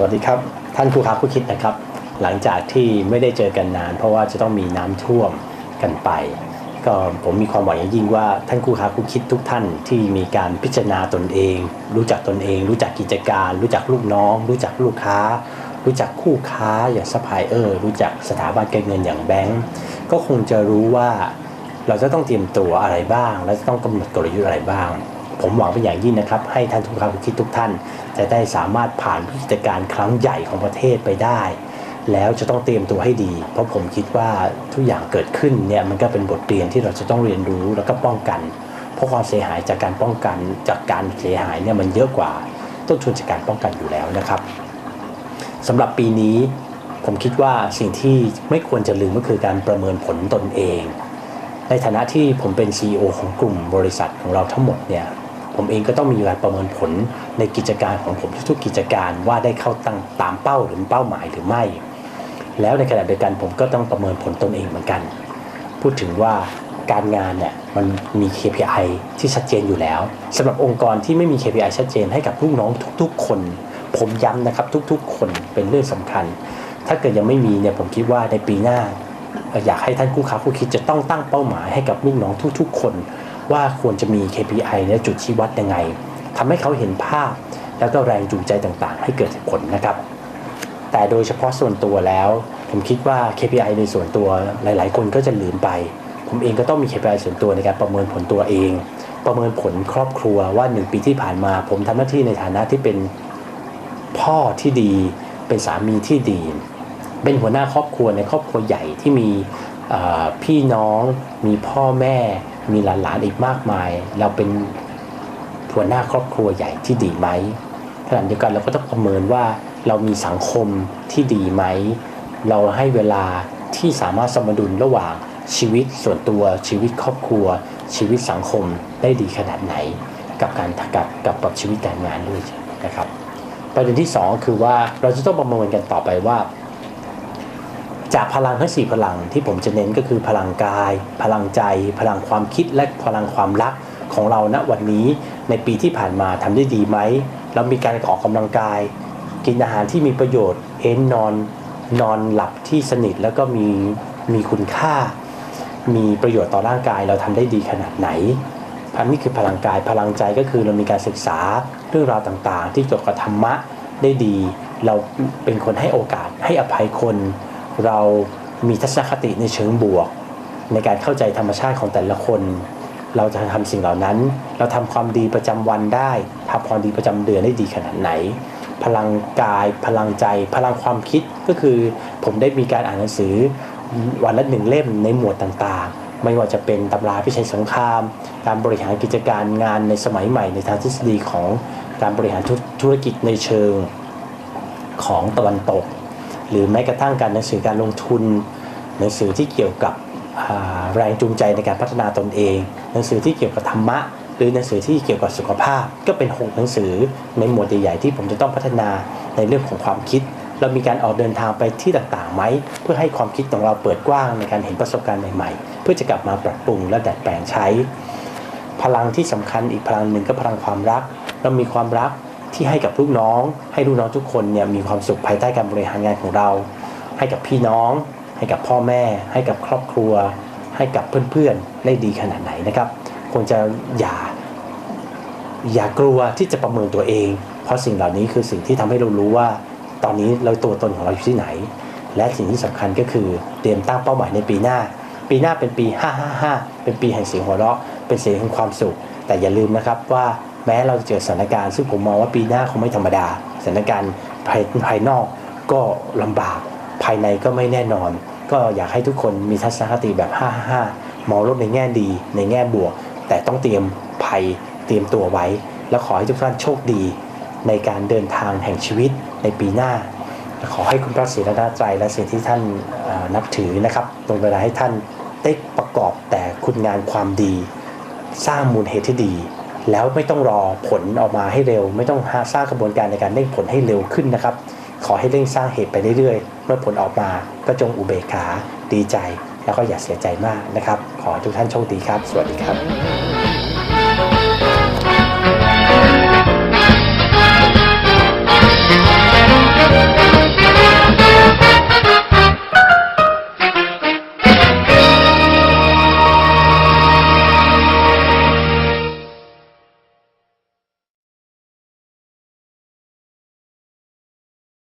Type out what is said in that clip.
สวัสดีครับ ท่านครูครับผู้คิดนะครับ หลังจากที่ไม่ได้เจอกันนาน เพราะว่าจะต้องมีน้ำท่วมกันไป ก็ผมมีความหวังอย่างยิ่งว่าท่านครูครับผู้คิดทุกท่านที่มีการพิจารณาตนเอง รู้จักตนเอง รู้จักกิจการ รู้จักลูกน้อง รู้จักลูกค้า รู้จักคู่ค้าอย่างซัพพลายเออร์รู้จักสถาบันการเงินอย่างแบงก์ก็คงจะรู้ว่าเราจะต้องเตรียมตัวอะไรบ้าง และจะต้องกำหนดกลยุทธ์อะไรบ้าง ผมหวังเป็นอย่างยิ่งนะครับ ให้ท่านทุกความคิดทุกท่าน จะได้สามารถผ่านวิกฤตการครั้งใหญ่ของประเทศไปได้ แล้วจะต้องเตรียมตัวให้ดี เพราะผมคิดว่าทุกอย่างเกิดขึ้นเนี่ยมันก็เป็นบทเรียนที่เราจะต้องเรียนรู้แล้วก็ป้องกัน เพราะความเสียหายจากการป้องกันจากการเสียหายเนี่ยมันเยอะกว่าต้นทุนจากการป้องกันอยู่แล้วนะครับสำหรับปีนี้ผมคิดว่าสิ่งที่ไม่ควรจะลืมก็คือการประเมินผลตนเอง ในฐานะที่ผมเป็น CEO ของกลุ่มบริษัทของเราทั้งหมดเนี่ย ผมเองก็ต้องมีการประเมินผลในกิจการของผมทุกๆกิจการว่าได้เข้าตั้งตามเป้าหรือเป้าหมายหรือไม่ แล้วในขณะเดียวกันผมก็ต้องประเมินผลตนเองเหมือนกัน พูดถึงว่าการงานเนี่ยมันมี KPI ที่ชัดเจนอยู่แล้วสำหรับองค์กรที่ไม่มี KPI ชัดเจนให้กับลูกน้องทุก ๆ คน ผมย้ำนะครับทุกๆ คนเป็นเรื่องสำคัญ ถ้าเกิดยังไม่มีเนี่ยผมคิดว่าในปีหน้า อยากให้ท่านคู่ค้าคู่คิดจะต้องตั้งเป้าหมายให้กับลูกน้องทุก ๆ คน ว่าควรจะมี KPI และจุดชี้วัดยังไงทำให้เขาเห็นภาพ แล้วก็แรงจูงใจต่างๆ ให้เกิดผลนะครับ แต่โดยเฉพาะส่วนตัวแล้ว ผมคิดว่า KPI ในส่วนตัวหลายๆ คนก็จะลืมไป ผมเองก็ต้องมี KPI ส่วนตัวในการประเมินผลตัวเอง ประเมินผลครอบครัวว่าหนึ่งปีที่ผ่านมา ผมทำหน้าที่ในฐานะที่เป็นพ่อที่ดี เป็นสามีที่ดี เป็นหัวหน้าครอบครัวในครอบครัวใหญ่ที่มี พี่น้องมีพ่อแม่มีหลานๆอีกมากมาย เราเป็นหัวหน้าครอบครัวใหญ่ที่ดีไหมขณะเดียวกันเราก็ต้องประเมินว่าเรามีสังคมที่ดีไหม เราให้เวลาที่สามารถสมดุลระหว่างชีวิตส่วนตัวชีวิตครอบครัว ชีวิตสังคมได้ดีขนาดไหน กับการกับกับกับชีวิตการงานด้วยนะครับ ประเด็นที่สองคือว่าเราจะต้องประเมินกันต่อไปว่า จากพลังทั้งสี่พลังที่ผมจะเน้นก็คือพลังกาย พลังใจ พลังความคิดและพลังความรักของเราณวันนี้ในปีที่ผ่านมาทำได้ดีไหม เรามีการออกกำลังกาย กินอาหารที่มีประโยชน์เอนนอนนอนหลับที่สนิทแล้วก็มีมีคุณค่า มีประโยชน์ต่อร่างกายเราทำได้ดีขนาดไหนอันนี้คือพลังกายพลังใจก็คือเรามีการศึกษาเรื่องราวต่างๆ ที่เกี่ยวกับธรรมะได้ดี เราเป็นคนให้โอกาสให้อภัยคน เรามีทัศนคติในเชิงบวก ในการเข้าใจธรรมชาติของแต่ละคน เราจะทำสิ่งเหล่านั้น เราทำความดีประจำวันได้ทำความดีประจำเดือนได้ดีขนาดไหน พลังกาย พลังใจ พลังความคิดก็คือผมได้มีการอ่านหนังสือวันละหนึ่งเล่มในหมวดต่างๆ ไม่ว่าจะเป็นตำราพิชัยสงคราม การบริหารกิจการงานในสมัยใหม่ในทางทฤษฎีของการบริหารธุธุรกิจในเชิงของตะวันตก หรือแม้กระทั่งการหนังสือการลงทุน หนังสือที่เกี่ยวกับแรงจูงใจในการพัฒนาตนเอง หนังสือที่เกี่ยวกับธรรมะ หรือหนังสือที่เกี่ยวกับสุขภาพ ก็เป็นหกหนังสือในหมวดใหญ่ๆที่ผมจะต้องพัฒนาในเรื่องของความคิด เรามีการออกเดินทางไปที่ต่างๆไหมเพื่อให้ความคิดของเราเปิดกว้างในการเห็นประสบการณ์ใหม่ๆ เพื่อจะกลับมาปรับปรุงและดัดแปลงใช้ พลังที่สำคัญอีกพลังหนึ่งก็พลังความรัก เรามีความรัก ที่ให้กับลูกน้อง ให้ลูกน้องทุกคนเนี่ยมีความสุขภายใต้การบริหารงานของเรา ให้กับพี่น้อง ให้กับพ่อแม่ ให้กับครอบครัว ให้กับเพื่อนๆได้ดีขนาดไหนนะครับควรจะอย่าอย่ากลัวที่จะประเมินตัวเอง เพราะสิ่งเหล่านี้คือสิ่งที่ทำให้เรารู้ว่า ตอนนี้เราตัวตนของเราอยู่ที่ไหน และสิ่งที่สำคัญก็คือเตรียมตั้งเป้าหมายในปีหน้า ปีหน้าเป็นปี 555 เป็นปีแห่งเสียงหัวเราะ เป็นเสียงแห่งความสุข แต่อย่าลืมนะครับว่า แม้เราจะเจอสถานการณ์ ซึ่งผมมองว่าปีหน้าคงไม่ธรรมดา สถานการณ์ภายภายนอกก็ลำบาก ภายในก็ไม่แน่นอน ก็อยากให้ทุกคนมีทัศนคติแบบ555 มองโลกในแง่ดี ในแง่บวก แต่ต้องเตรียมภัยเตรียมตัวไว้ แล้วขอให้ทุกท่านโชคดี ในการเดินทางแห่งชีวิตในปีหน้า ขอให้คุณพระศรีรัตนตรัยและสิ่งที่ท่านนับถือนะครับตรงเวลาให้ท่านได้ประกอบแต่คุณงานความดี สร้างมูลเหตุที่ดี แล้วไม่ต้องรอผลออกมาให้เร็ว ไม่ต้องสร้างกระบวนการในการเร่งผลให้เร็วขึ้นนะครับ ขอให้เร่งสร้างเหตุไปเรื่อยๆ เมื่อผลออกมาก็จงอุเบกขาดีใจ แล้วก็อย่าเสียใจมากนะครับ ขอทุกท่านโชคดีครับ สวัสดีครับ